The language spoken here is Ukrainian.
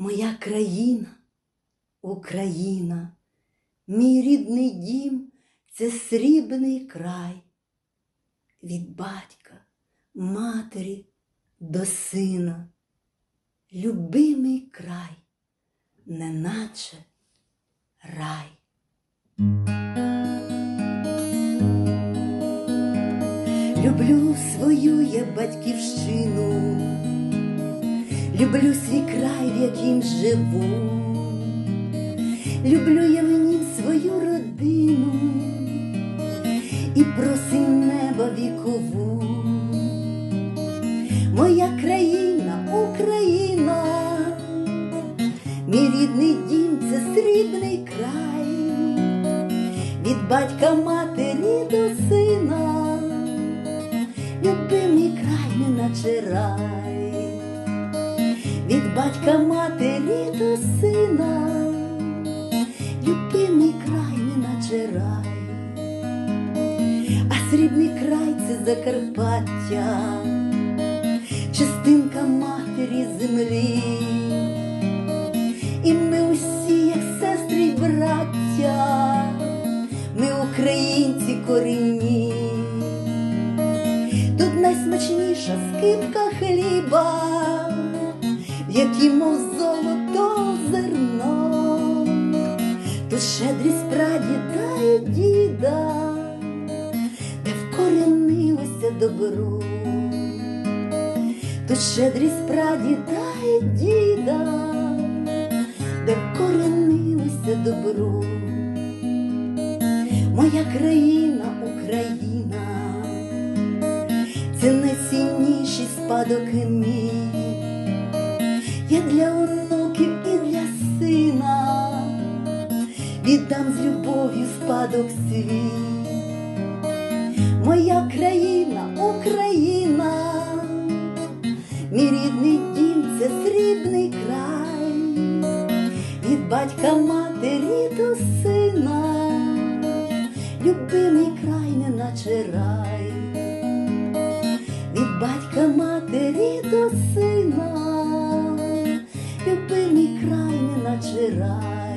Моя країна, Україна, мій рідний дім це срібний край. Від батька, матері до сина, любимий край, неначе рай. Люблю свою я батьківщину, люблю свій край, в яким живу, люблю я в нім свою родину і просим неба вікову. Моя країна, Україна, мій рідний дім це срібний край, від батька матері до сина любимий край, неначе рай, від батька матері до сина, любимий край, неначе рай, а срібний край це Закарпаття, частинка матері землі, і ми усі, як сестри й браття, ми українці корінні. Тут найсмачніша скипка хліба, в якій мов золото зерно, тут щедрість прадіда і діда, де вкоренилося добро, тут щедрість прадіда і діда, де вкоренилося добро. Моя країна, Україна це найцінніший спадок мій, я для онуків і для сина віддам з любов'ю спадок свій. Моя країна, Україна, мій рідний дім це срібний край, від батька матері до сина, любимий край, неначе рай до сина,